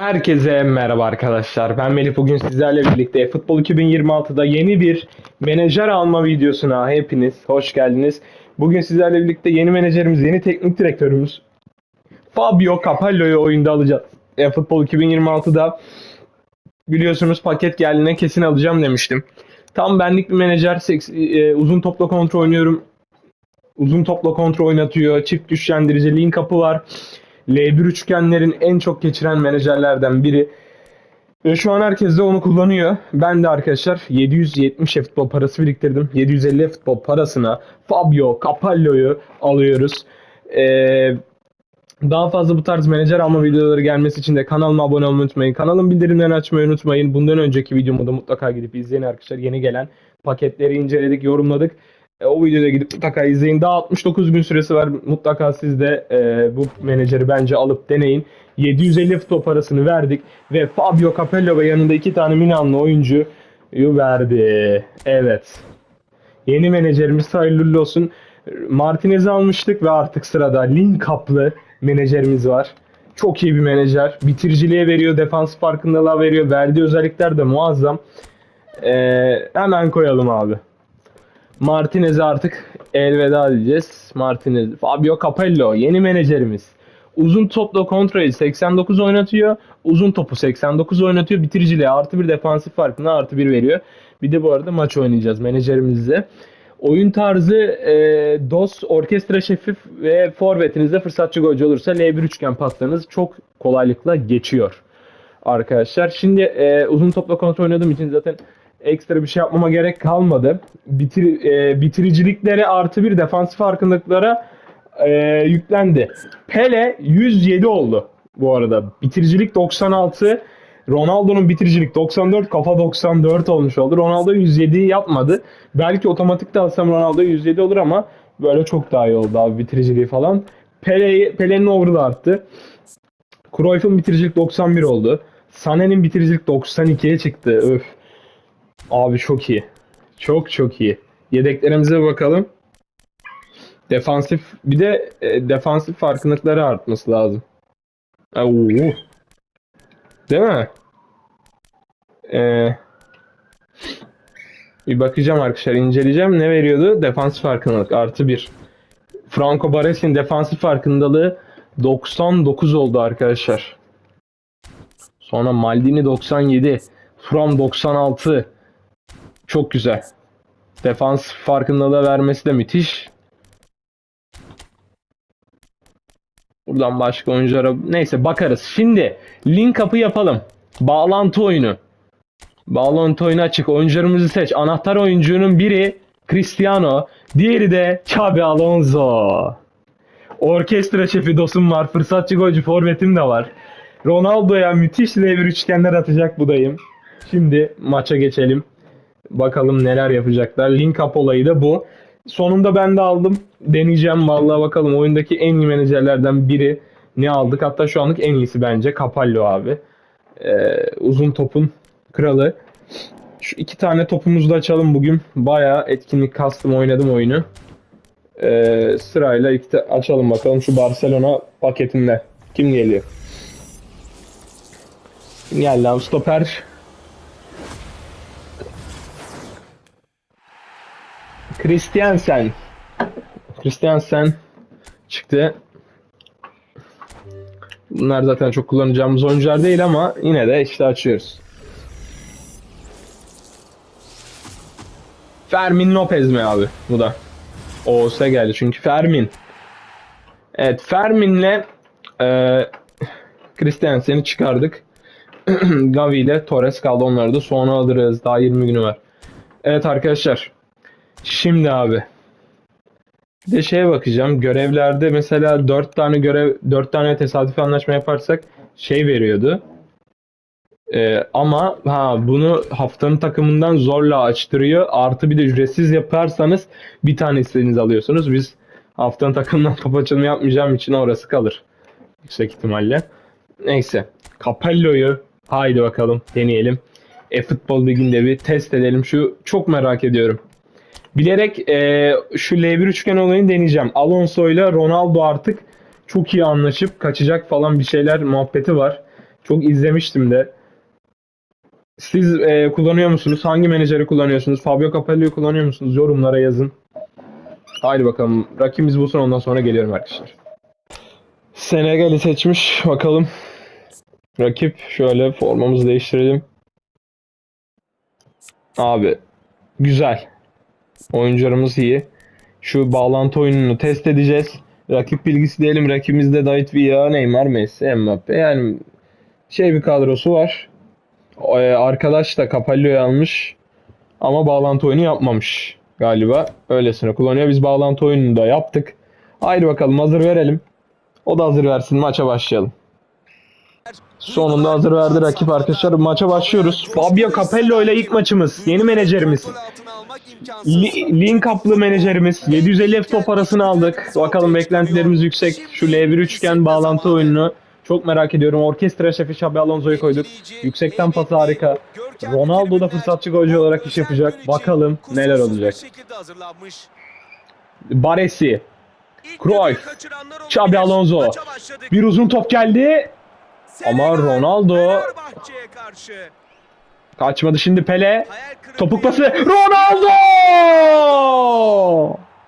Herkese merhaba arkadaşlar. Ben Melih. Bugün sizlerle birlikte Futbol 2026'da yeni bir menajer alma videosuna hepiniz hoş geldiniz. Bugün sizlerle birlikte yeni menajerimiz, yeni teknik direktörümüz Fabio Capello'yu oyunda alacağız. E, Futbol 2026'da biliyorsunuz paket geldiğinde kesin alacağım demiştim. Tam benlik bir menajer. seks- e, uzun topla kontrol oynuyorum. Uzun topla kontrol oynatıyor. Çift güçlendirici link kapı var. L1 üçgenlerin en çok geçiren menajerlerden biri. Ve şu an herkes de onu kullanıyor. Ben de arkadaşlar 770 futbol parası biriktirdim. 750 futbol parasına Fabio Capello'yu alıyoruz. Ee, daha fazla bu tarz menajer alma videoları gelmesi için de kanalıma abone olmayı unutmayın. Kanalın bildirimlerini açmayı unutmayın. Bundan önceki videomu da mutlaka gidip izleyin arkadaşlar. Yeni gelen paketleri inceledik, yorumladık. E, o videoda gidip mutlaka izleyin. Daha 69 gün süresi var. Mutlaka siz de e, bu menajeri bence alıp deneyin. 750 futbol parasını verdik ve Fabio Capello ve yanında iki tane Milanlı oyuncuyu verdi. Evet. Yeni menajerimiz hayırlı olsun. Martinez'i almıştık ve artık sırada link kaplı menajerimiz var. Çok iyi bir menajer. Bitiriciliğe veriyor, defans farkındalığa veriyor. Verdiği özellikler de muazzam. Ee, hemen koyalım abi. Martinez'e artık elveda diyeceğiz. Martinez, Fabio Capello yeni menajerimiz. Uzun topla kontrolü 89 oynatıyor. Uzun topu 89 oynatıyor. Bitiriciliğe artı bir defansif farkına artı bir veriyor. Bir de bu arada maç oynayacağız menajerimizle. Oyun tarzı e, DOS, orkestra şefi ve forvetinizde fırsatçı golcü olursa L1 üçgen paslarınız çok kolaylıkla geçiyor arkadaşlar. Şimdi e, uzun topla kontrol oynadığım için zaten ekstra bir şey yapmama gerek kalmadı. Bitir, e, bitiriciliklere artı bir defansif farkındalıklara e, yüklendi. Pele 107 oldu bu arada. Bitiricilik 96. Ronaldo'nun bitiricilik 94, kafa 94 olmuş oldu. Ronaldo 107 yapmadı. Belki otomatik de alsam Ronaldo 107 olur ama böyle çok daha iyi oldu abi bitiriciliği falan. Pele, Pele'nin over'ı arttı. Cruyff'un bitiricilik 91 oldu. Sané'nin bitiricilik 92'ye çıktı. Öf. Abi çok iyi. Çok çok iyi. Yedeklerimize bakalım. Defansif bir de e, defansif farkındalıkları artması lazım. Oo. Değil mi? Ee, bir bakacağım arkadaşlar inceleyeceğim. Ne veriyordu? Defansif farkındalık artı bir. Franco Baresi'nin defansif farkındalığı 99 oldu arkadaşlar. Sonra Maldini 97. From 96. Çok güzel. Defans farkındalığı vermesi de müthiş. Buradan başka oyunculara neyse bakarız. Şimdi link up'ı yapalım. Bağlantı oyunu. Bağlantı oyunu açık. Oyuncularımızı seç. Anahtar oyuncunun biri Cristiano, diğeri de Xabi Alonso. Orkestra şefi dostum var. Fırsatçı golcü forvetim de var. Ronaldo'ya müthiş L1 üçgenler atacak budayım. Şimdi maça geçelim. Bakalım neler yapacaklar. Link up olayı da bu. Sonunda ben de aldım. Deneyeceğim vallahi bakalım. Oyundaki en iyi menajerlerden biri. Ne aldık? Hatta şu anlık en iyisi bence. Capallo abi. Ee, uzun topun kralı. Şu iki tane topumuzu da açalım bugün. Bayağı etkinlik kastım oynadım oyunu. Ee, sırayla iki ta- açalım bakalım şu Barcelona paketinde. Kim geliyor? Kim geldi abi? Stoper. Christiansen. Christiansen çıktı. Bunlar zaten çok kullanacağımız oyuncular değil ama yine de işte açıyoruz. Fermin Lopez mi abi bu da? Oğuz'a geldi çünkü Fermin. Evet Fermin'le e, Christiansen'i çıkardık. Gavi ile Torres kaldı onları da sonra alırız. Daha 20 günü var. Evet arkadaşlar. Şimdi abi. Bir de şeye bakacağım. Görevlerde mesela 4 tane görev 4 tane tesadüfi anlaşma yaparsak şey veriyordu. Ee, ama ha bunu haftanın takımından zorla açtırıyor. Artı bir de ücretsiz yaparsanız bir tane istediğiniz alıyorsunuz. Biz haftanın takımından top açılımı yapmayacağım için orası kalır. Yüksek ihtimalle. Neyse. Capello'yu haydi bakalım deneyelim. E-Futbol Ligi'nde bir test edelim. Şu çok merak ediyorum. Bilerek e, şu L1 üçgen olayını deneyeceğim. Alonso ile Ronaldo artık çok iyi anlaşıp kaçacak falan bir şeyler muhabbeti var. Çok izlemiştim de. Siz e, kullanıyor musunuz? Hangi menajeri kullanıyorsunuz? Fabio Capello'yu kullanıyor musunuz? Yorumlara yazın. Haydi bakalım. Rakibimiz bulsun ondan sonra geliyorum arkadaşlar. Senegal'i seçmiş. Bakalım. Rakip şöyle formamızı değiştirelim. Abi güzel. Oyuncularımız iyi. Şu bağlantı oyununu test edeceğiz. Rakip bilgisi diyelim. Rakibimizde David Villa, Neymar, Messi, Mbappe. Yani şey bir kadrosu var. Ee, arkadaş da Capello'yu almış. Ama bağlantı oyunu yapmamış galiba. Öylesine kullanıyor. Biz bağlantı oyununu da yaptık. Haydi bakalım hazır verelim. O da hazır versin maça başlayalım. Sonunda hazır verdi rakip arkadaşlar. Maça başlıyoruz. Fabio Capello ile ilk maçımız. Yeni menajerimiz. Li- Link up'lı menajerimiz. 750 F top parasını aldık. Bakalım beklentilerimiz yüksek. Şu L1 üçgen bağlantı oyununu çok merak ediyorum. Orkestra şefi Xabi Alonso'yu koyduk. Yüksekten pası harika. Ronaldo da fırsatçı golcü olarak iş yapacak. Bakalım neler olacak. Baresi. Cruyff, Xabi Alonso. Bir uzun top geldi. Ama Ronaldo kaçmadı şimdi Pele. Topuk pası. Ronaldo!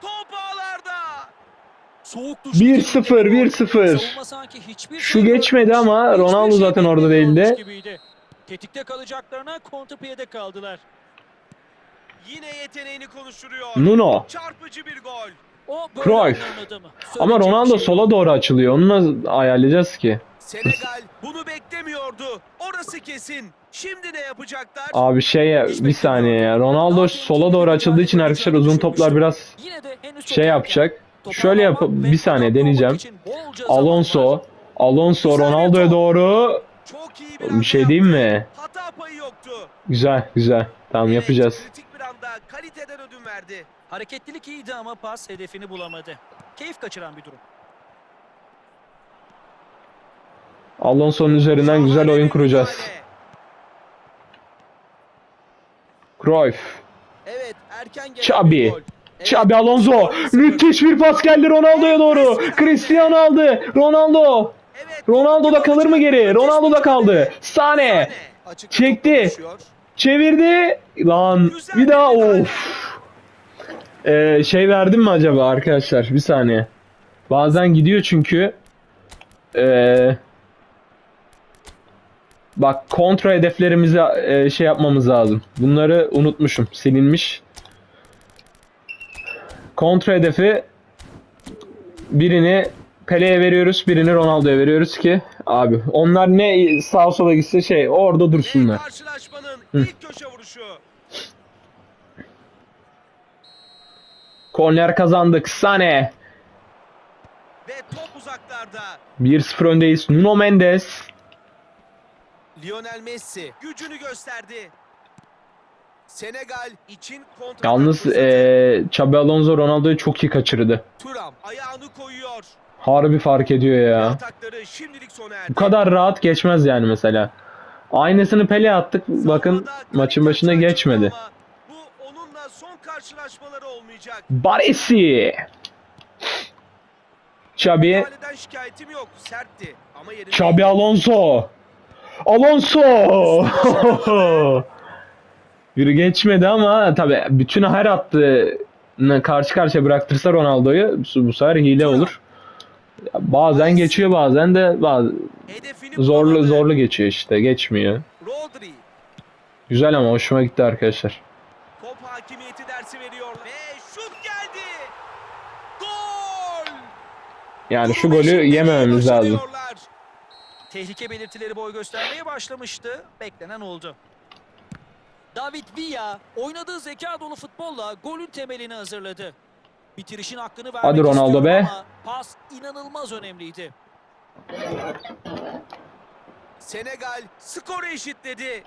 Top ağlarda. Soğuk 1-0, 1-0. Savunma sanki hiçbir Şu şey geçmedi ama Ronaldo şey zaten orada değildi. Tetikte kalacaklarına kontrpiyede kaldılar. Yine yeteneğini konuşturuyor. Nuno. Çarpıcı bir gol. O böyle Cruyff. Ama Ronaldo şey sola doğru açılıyor. Onu nasıl ayarlayacağız ki? Senegal bunu beklemiyordu. Orası kesin. Şimdi ne yapacaklar? Abi şey ya, bir saniye ya. Ronaldo sola doğru açıldığı için arkadaşlar uzun toplar biraz şey yapacak. Şöyle yap ve bir saniye deneyeceğim. Alonso. Alonso Ronaldo'ya doğru. Bir şey diyeyim mi? Hata payı yoktu. Güzel güzel. Tamam yapacağız. Kritik bir anda kaliteden ödün verdi. Hareketlilik iyiydi ama pas hedefini bulamadı. Keyif kaçıran bir durum. Alonso'nun üzerinden güzel oyun kuracağız. Cruyff. Evet erken gelen Xabi. Alonso. Müthiş bir pas geldi Ronaldo'ya doğru. Cristiano aldı. Ronaldo. Ronaldo da kalır mı geri? Ronaldo da kaldı. Sane. Çekti. Çevirdi. Lan bir daha of. Ee, şey verdim mi acaba arkadaşlar? Bir saniye. Bazen gidiyor çünkü. Ee, bak kontra hedeflerimizi e, şey yapmamız lazım. Bunları unutmuşum. Silinmiş. Kontra hedefi birini Pele'ye veriyoruz, birini Ronaldo'ya veriyoruz ki abi onlar ne sağa sola gitse şey orada dursunlar. karşılaşmanın Hı. ilk köşe vuruşu. Korner kazandık. Sane. Ve top uzaklarda. 1-0 öndeyiz. Nuno Mendes. Lionel Messi gücünü gösterdi. Senegal için kontra Yalnız eee Xabi Alonso Ronaldo'yu çok iyi kaçırdı. Turam ayağını koyuyor. Harbi fark ediyor ya. Bu kadar rahat geçmez yani mesela. Aynısını Pele attık. Bakın maçın açığa geçmedi. Bu onunla son karşılaşmaları olmayacak. Baresi. Xabi. Xabi Alonso. Alonso. Biri geçmedi ama tabi bütün her attığını karşı karşıya bıraktırsa Ronaldo'yu bu bu sefer hile olur. Bazen geçiyor bazen de bazı zorlu zorlu geçiyor işte geçmiyor. Güzel ama hoşuma gitti arkadaşlar. top hakimiyeti dersi veriyor ve şut geldi. Gol! Yani şu golü yemememiz lazım. Tehlike belirtileri boy göstermeye başlamıştı. Beklenen oldu. David Villa oynadığı zeka dolu futbolla golün temelini hazırladı. Bitirişin hakkını vermek Hadi Ronaldo be. ama pas inanılmaz önemliydi. Senegal skoru eşitledi.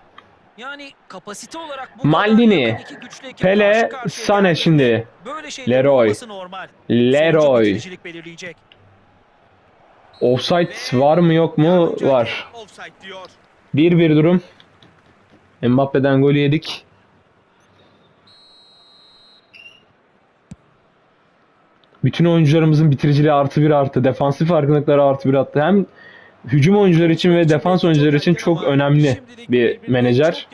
Yani kapasite olarak bu Maldini, iki güçlü ekip Pele, karşı karşıya şimdi. Böyle şeylerin Leroy. olması normal. Sonucu Leroy. bitiricilik belirleyecek. Offside var mı yok mu? Var. hakem Offside diyor. 1-1 durum. Mbappe'den golü yedik. Bütün oyuncularımızın bitiriciliği artı bir arttı. Defansif farkındalıkları artı bir arttı. Hem hücum oyuncuları için ve defans oyuncuları için çok önemli bir menajer.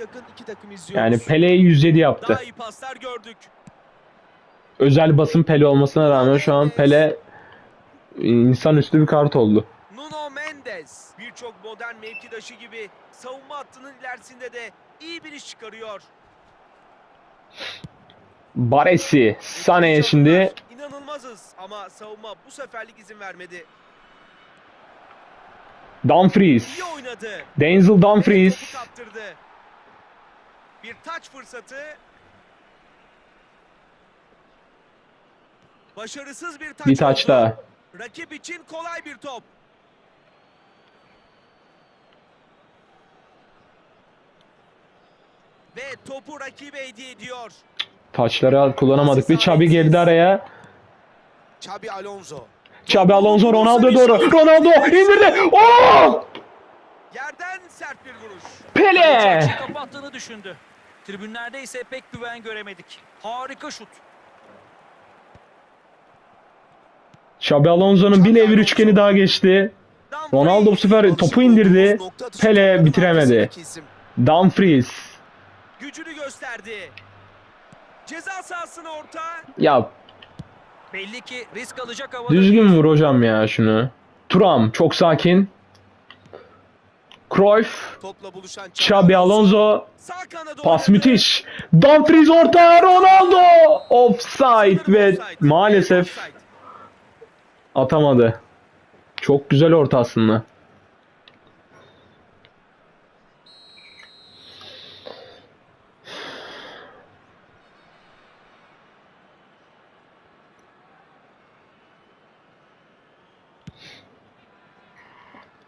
Yani Pele'yi 107 yaptı. Özel basın Pele olmasına rağmen şu an Pele insanüstü bir kart oldu. Nuno Mendes birçok modern mevkidaşı gibi savunma hattının ilerisinde de iyi bir iş çıkarıyor. Baresi, Sane'ye şimdi İnanılmazız ama savunma bu seferlik izin vermedi. Dumfries. İyi oynadı. Denzel Dumfries. kaptırdı. Bir taç fırsatı. Başarısız bir taç Bir taç daha. Rakip için kolay bir top. Ve topu rakibe hediye ediyor. Taçları kullanamadık. Bir Xabi girdi araya. Xabi Alonso. Xabi Alonso Ronaldo doğru. Ronaldo indirdi. Oo! Yerden sert bir vuruş. Pele. Kapattığını düşündü. Tribünlerde ise pek güven göremedik. Harika şut. Xabi Alonso'nun bir nevir üçgeni daha geçti. Ronaldo bu sefer topu indirdi. Pele bitiremedi. Dumfries. Gücünü gösterdi. Ceza sahasına orta. Ya Belli ki risk alacak havada. düzgün vur hocam ya şunu. Turam çok sakin. Cruyff. Xabi Alonso. Pas müthiş. Dumfries orta Ronaldo. Offside ve maalesef. Atamadı. Çok güzel orta aslında.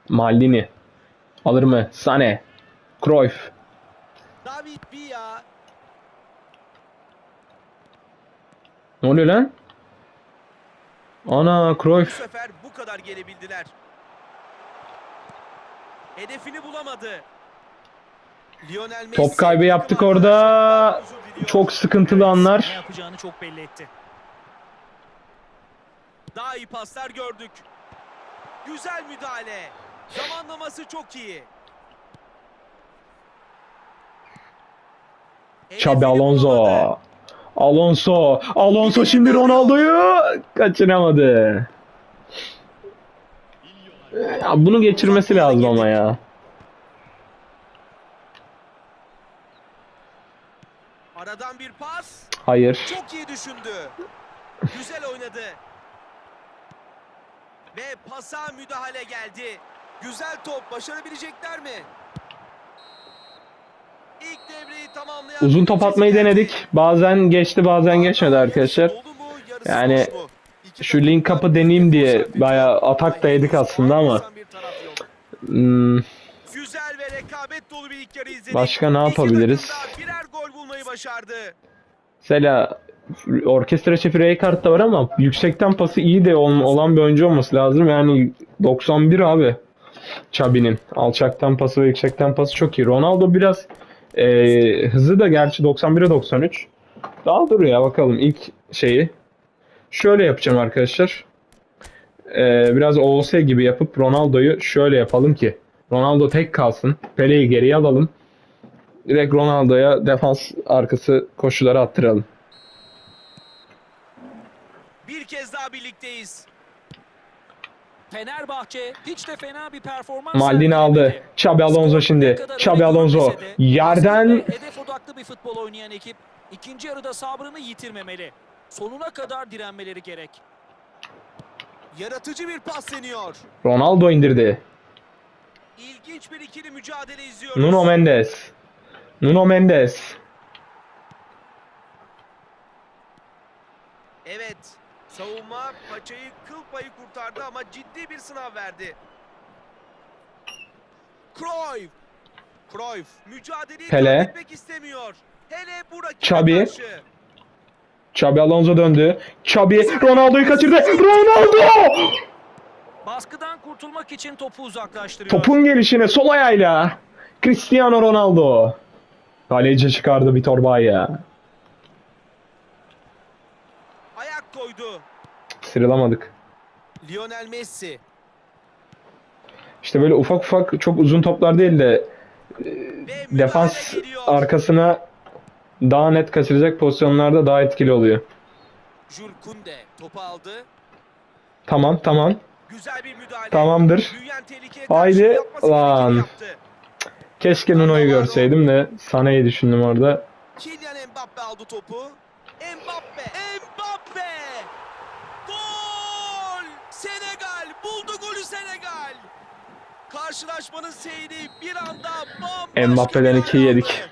Maldini. Alır mı? Sane. Cruyff. David Villa. Ne oluyor lan? Ana Bu Cruyff. sefer bu kadar gelebildiler. Hedefini bulamadı. Lionel Messi Top kaybı yaptık orada. Çok sıkıntılı Ne anlar. yapacağını çok belli etti. Daha iyi paslar gördük. Güzel müdahale. Zamanlaması çok iyi. Xabi Alonso. Alonso. Alonso şimdi Ronaldo'yu kaçıramadı. Ya bunu geçirmesi lazım ama ya. Aradan bir pas. Hayır. Çok iyi düşündü. Güzel oynadı. Ve pasa müdahale geldi. Güzel top. Başarabilecekler mi? Uzun top atmayı denedik. Bazen geçti bazen geçmedi arkadaşlar. Yani şu link da up'ı deneyeyim diye bayağı atak da yedik aslında ama. Hmm, Güzel ve rekabet dolu bir ilk yarı izledik. Başka ne yapabiliriz? mesela orkestra şefi Rijkaard da var ama yüksekten pası iyi de ol- olan bir oyuncu olması lazım. Yani 91 abi. Xabi'nin. Alçaktan pası ve yüksekten pası çok iyi. Ronaldo biraz e, hızı da gerçi 91'e 93. Daha dur ya bakalım ilk şeyi. Şöyle yapacağım arkadaşlar. E, biraz OOS gibi yapıp Ronaldo'yu şöyle yapalım ki. Ronaldo tek kalsın. Pele'yi geriye alalım. Direkt Ronaldo'ya defans arkası koşuları attıralım. Bir kez daha birlikteyiz. Fenerbahçe hiç de fena bir performans Maldini aldı. Xabi Alonso şimdi. Xabi Alonso yerden hedef odaklı bir futbol oynayan ekip ikinci yarıda sabrını yitirmemeli. Sonuna kadar direnmeleri gerek. Yaratıcı bir pas deniyor. Ronaldo indirdi. İlginç bir ikili mücadele izliyoruz. Nuno Mendes. Nuno Mendes. Evet. Savunma paçayı kıl payı kurtardı ama ciddi bir sınav verdi. Cruyff. Cruyff mücadeleyi Pele. istemiyor. Hele bu karşı. Xabi Alonso döndü. Xabi Ronaldo'yu kaçırdı. Ronaldo! Baskıdan kurtulmak için topu uzaklaştırıyor. Topun gelişine sol ayağıyla. Cristiano Ronaldo. Kaleci çıkardı bir torbayı. Ayak koydu. Sıyrılamadık. Lionel Messi. İşte böyle ufak ufak çok uzun toplar değil de müdahale defans arkasına daha net kaçıracak pozisyonlarda daha etkili oluyor. Jules Koundé topu aldı. Tamam tamam. Güzel bir müdahale. Tehlikeye Haydi lan. Keşke Nuno'yu görseydim de Sané'yi düşündüm orada. Kylian Mbappe aldı topu. Mbappe. Mbappe. Senegal buldu golü Senegal. Karşılaşmanın seyri bir anda bambaşka Mbappe'den iki yedik.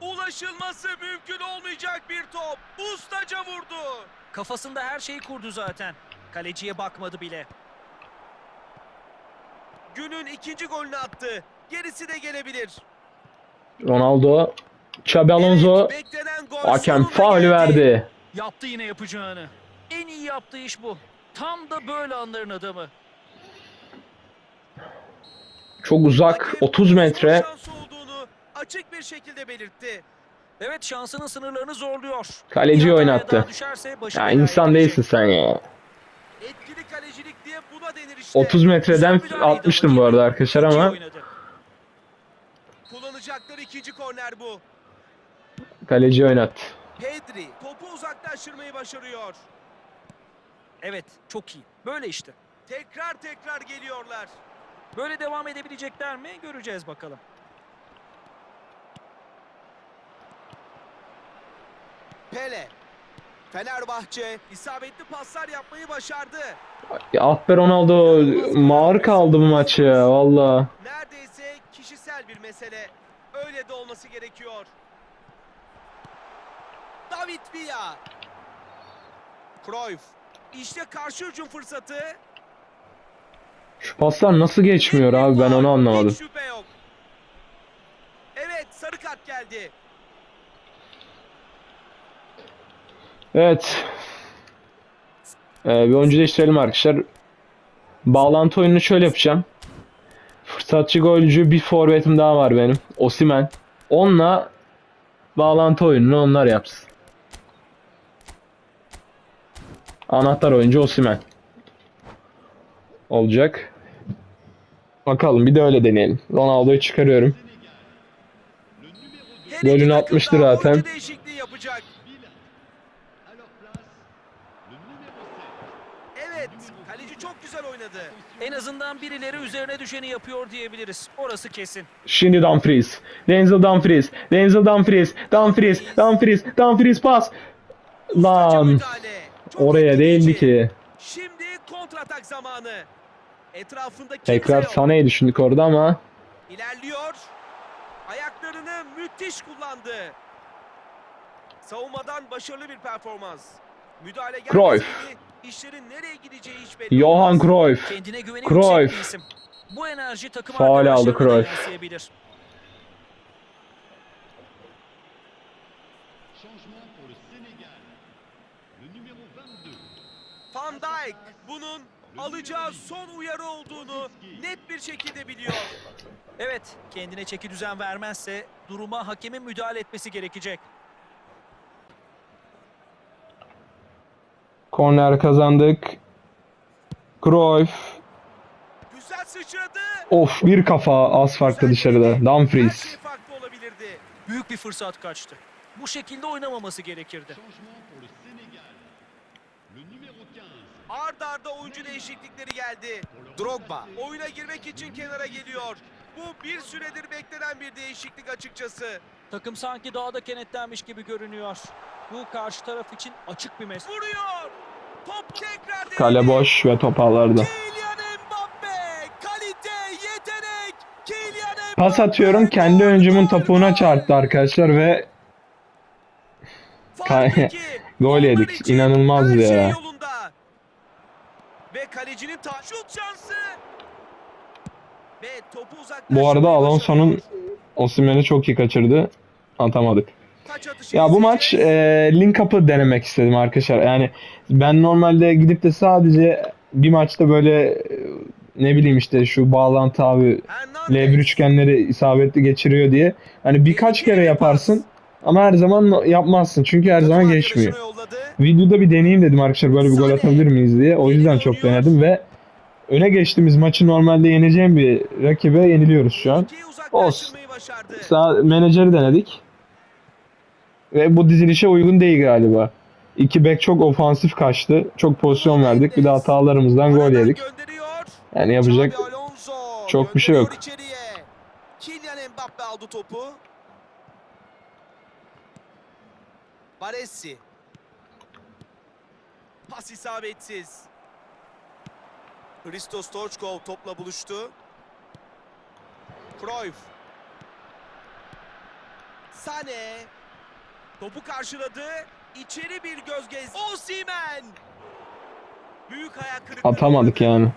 Ulaşılması mümkün olmayacak bir top. Ustaca vurdu. Kafasında her şeyi kurdu zaten. Kaleciye bakmadı bile. Günün ikinci golünü attı. Gerisi de gelebilir. Ronaldo, Xabi Alonso Evet, hakem faul verdi. Yaptı yine yapacağını. En iyi yaptığı iş bu. Tam da böyle anların adamı. Çok uzak Hakem 30 metre. açık bir şekilde belirtti. Evet şansının sınırlarını zorluyor. Kaleci oynattı. Ya insan değilsin sen ya. Etkili kalecilik diye buna denir işte. 30 metreden atmıştım bu arada arkadaşlar ama. Kullanacakları ikinci korner bu. kaleci oynattı. Pedri topu uzaklaştırmayı başarıyor. Evet çok iyi. Böyle işte. Tekrar tekrar geliyorlar. Böyle devam edebilecekler mi? Göreceğiz bakalım. Pele. Fenerbahçe isabetli paslar yapmayı başardı. Ya ah be Ronaldo mağır kaldı bu maç ya valla. Neredeyse kişisel bir mesele. Öyle de olması gerekiyor. David Villa. Cruyff. İşte karşı hücum fırsatı. Şu paslar nasıl geçmiyor abi ben onu anlamadım. Hiç şüphe yok. Evet sarı kart geldi. Evet. Ee, bir oyuncu değiştirelim arkadaşlar. Bağlantı oyununu şöyle yapacağım. Fırsatçı golcü bir forvetim daha var benim. Osimen. Onunla bağlantı oyununu onlar yapsın. Anahtar oyuncu Osimen. Olacak. Bakalım bir de öyle deneyelim. Ronaldo'yu çıkarıyorum. Golünü atmıştı zaten. Evet, kaleci çok güzel oynadı. En azından birileri üzerine düşeni yapıyor diyebiliriz. Orası kesin. Şimdi Dumfries. Denzel Dumfries. Denzel Dumfries. Dumfries. Dumfries. Dumfries pas. Lan. müdahale. Oraya değildi ki. Şimdi kontratak zamanı. Etrafında Tekrar yok. Sané'yi düşündük orada ama İlerliyor. Ayaklarını müthiş kullandı. Savunmadan başarılı bir performans. Müdahale Cruyff. işlerin nereye gideceği hiç belli Johan. Cruyff. Kendine güveni Cruyff. Bu enerji takım Faul aldı Cruyff. Van Dijk bunun alacağı son uyarı olduğunu net bir şekilde biliyor. Evet, kendine çeki düzen vermezse duruma hakemin müdahale etmesi gerekecek. Korner kazandık. Cruyff. Güzel sıçradı. Of bir kafa az farklı dışarıda. Her Dumfries. şey farklı olabilirdi. Büyük bir fırsat kaçtı. Bu şekilde oynamaması gerekirdi. Ard arda oyuncu değişiklikleri geldi. Drogba oyuna girmek için kenara geliyor. Bu bir süredir beklenen bir değişiklik açıkçası. Takım sanki daha da kenetlenmiş gibi görünüyor. Bu karşı taraf için açık bir mesaj. Vuruyor. Top tekrar denedi. Kale boş ve top ağlarda. Kylian Mbappe. Kalite, yetenek. Kylian Mbappe. Pas atıyorum kendi öncümün topuğuna çarptı arkadaşlar ve. Gol yedik. için İnanılmaz her ya. Şey yolunda. Kalecinin ta şut şansı. Ve topu uzaklaştırmayı bu arada Alonso'nun. Osimhen'i çok iyi kaçırdı. Atamadık. Ya bu maç e, link up'ı denemek istedim arkadaşlar. Yani ben normalde gidip de sadece bir maçta böyle e, ne bileyim işte şu bağlantı abi Hernandez. L1 üçgenleri isabetli geçiriyor diye. Hani birkaç kere yaparsın ama her zaman yapmazsın. Çünkü her zaman geçmiyor. Videoda bir deneyeyim dedim arkadaşlar böyle bir gol atabilir miyiz diye. O yüzden çok denedim ve öne geçtiğimiz maçı normalde yeneceğim bir rakibe yeniliyoruz şu an. Başardı. Sağ menajeri denedik. Ve bu dizilişe uygun değil galiba. İki bek çok ofansif kaçtı. Çok pozisyon verdik. Bir de hatalarımızdan gol yedik. Yani yapacak çok bir şey yok. Kylian Mbappe aldı topu. Baresi. Pas isabetsiz. Hristo Stoichkov topla buluştu. Cruyff. Sane. Topu karşıladı. İçeri bir göz gez. Osimhen. Büyük hayal kırıklığı. atamadık yani.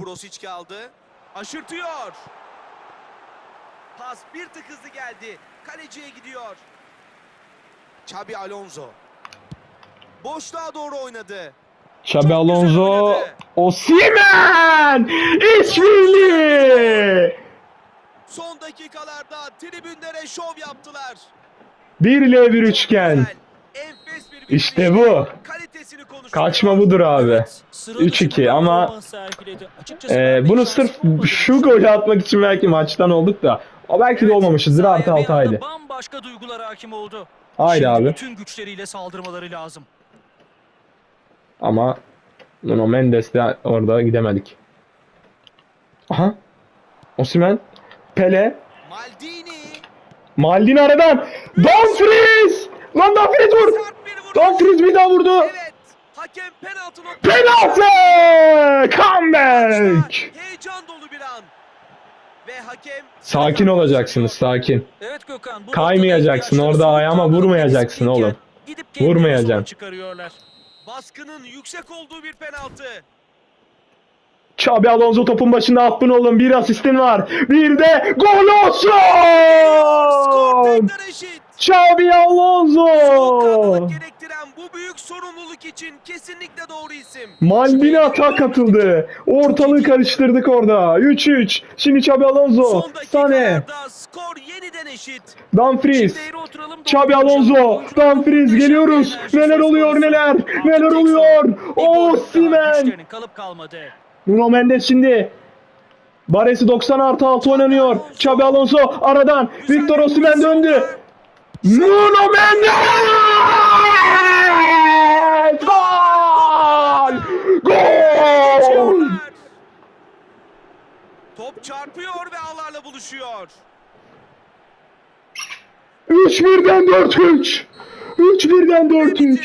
Topu Rosic aldı. Aşırtıyor. Pas bir tık hızlı geldi. Kaleciye gidiyor. Xabi Alonso. Boşluğa doğru oynadı. Xabi Alonso. Osimhen! İşbirliği! Son dakikalarda tribünlere şov yaptılar. 1 1 Çok üçgen. güzel, enfes bir İşte bu. Konuşturuyor. Kaçma budur abi. Evet, sıra dışı 3-2 bir ama, ben bunu sırf şu golü atmak için belki maçtan olduk da. O belki de olmamışızdır. Artı bir 6 anda haydi. Bambaşka duygular hakim oldu. Haydi abi. bütün güçleriyle saldırmaları lazım. Ama Nuno Mendes de orada gidemedik. Aha. Osimhen. Pele. Maldini. Maldini aradan. Dumfries! Lan Dumfries vur! Dumfries bir daha vurdu. Evet. Hakem penaltı noktası. Penaltı! Comeback! Heyecan dolu bir an. Ve hakem Sakin olacaksınız, sakin. Evet Gökhan. Bu Kaymayacaksın, orada ayağıma vurmayacaksın oğlum. Gidip Vurmayacaksın. çıkarıyorlar. baskının yüksek olduğu bir penaltı. Xabi Alonso topun başında attın oğlum. Bir asistin var. Bir de gol olsun! Xabi Alonso! gerektiren bu büyük sorumluluk için kesinlikle doğru isim. Maldini atağa katıldı. Ortalığı karıştırdık orada. 3-3. Şimdi Xabi Alonso. Sane. skor yeniden eşit. Dumfries. Xabi. Alonso. Dumfries geliyoruz. Neler oluyor neler. Neler oluyor. Osimhen. kalıp kalmadı. Nuno Mendes şimdi. Baresi 90 artı 6 oynanıyor. Xabi Alonso aradan. Victor Osimhen döndü. Nuno Mendes! Gol! Gol! Top çarpıyor ve ağlarla buluşuyor. 3-1'den 4-3. 3-1'den 4-3.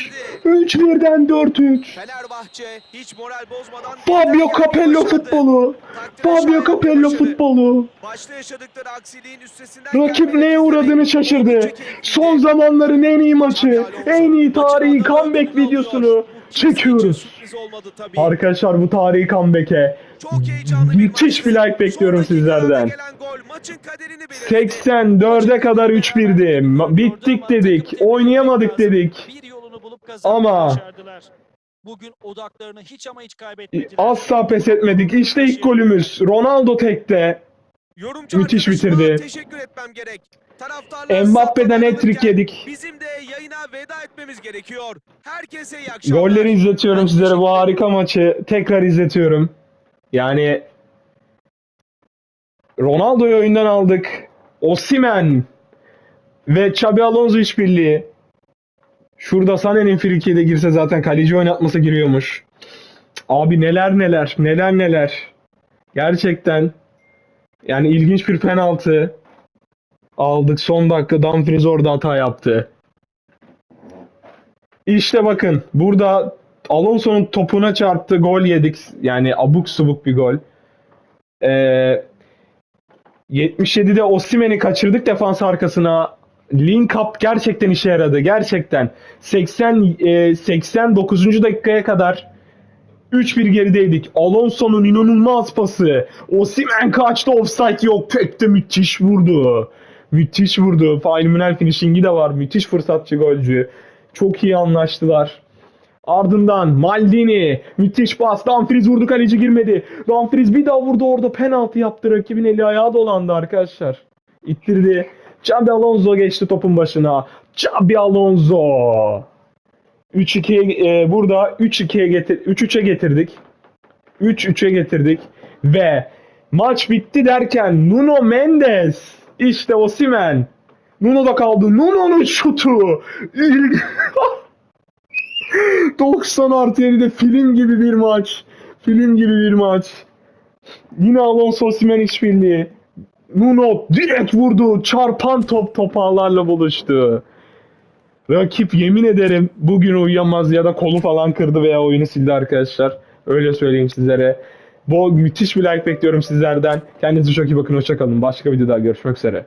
3-1'den 4-3. Fenerbahçe hiç moral bozmadan Fabio Capello futbolu. Fabio Capello futbolu. Başta yaşadıkları aksiliğin üstesinden Rakip neye uğradığını şaşırdı. Son zamanların en iyi maçı, en iyi tarihi comeback videosunu çekiyoruz. Arkadaşlar bu tarihi comeback'e müthiş bir like bekliyorum sizlerden. gelen gol maçın kaderini belirledi. 84'e kadar 3-1'di. Ma- Bittik dedik, oynayamadık dedik. Ama-. Bugün odaklarını hiç ama hiç kaybetmediler. Asla pes etmedik. İşte ilk golümüz. Ronaldo tekte. Yorumcu Müthiş bitirdi. Teşekkür etmem gerek. Mbappe'den hat-trick yedik. Bizim de yayına veda etmemiz gerekiyor. Herkese iyi akşamlar. Golleri izletiyorum sizlere bu harika maçı. Tekrar izletiyorum. Yani Ronaldo'yu oyundan aldık. Osimhen ve Xabi Alonso işbirliği. Şurada Sané'nin friki de girse zaten kaleci oynatması giriyormuş. Abi neler neler, neler neler. Gerçekten yani ilginç bir penaltı aldık. Son dakika Dumfries orada hata yaptı. İşte bakın burada Alonso'nun topuna çarptı gol yedik. Yani abuk subuk bir gol. Ee, 77'de Osimhen'i kaçırdık defans arkasına. Link up gerçekten işe yaradı. Gerçekten. 80 e, 89. dakikaya kadar 3-1 gerideydik. Alonso'nun inanılmaz pası. Osimhen kaçtı offside yok. Tek de müthiş vurdu. Müthiş vurdu. Fenomenal finishing'i de var. Müthiş fırsatçı golcü. Çok iyi anlaştılar. Ardından Maldini. Müthiş pas. Dumfries vurdu kaleci girmedi. Dumfries bir daha vurdu orada penaltı yaptı. Rakibin eli ayağı dolandı arkadaşlar. İttirdi. Xabi Alonso geçti topun başına. Xabi Alonso. 3-2'ye e, burada 3-2'ye getir 3-3'e getirdik. 3-3'e getirdik ve maç bitti derken Nuno Mendes işte Osimen Nuno da kaldı. Nuno'nun şutu. İlk- 90 artı 7'de film gibi bir maç. Film gibi bir maç. Yine Alonso Osimen işbirliği. Nuno direkt vurdu. Çarpan top topağlarla buluştu. Rakip yemin ederim bugün uyuyamaz ya da kolu falan kırdı veya oyunu sildi arkadaşlar. Öyle söyleyeyim sizlere. Bu müthiş bir like bekliyorum sizlerden. Kendinize çok iyi bakın. Hoşçakalın. Başka videoda görüşmek üzere.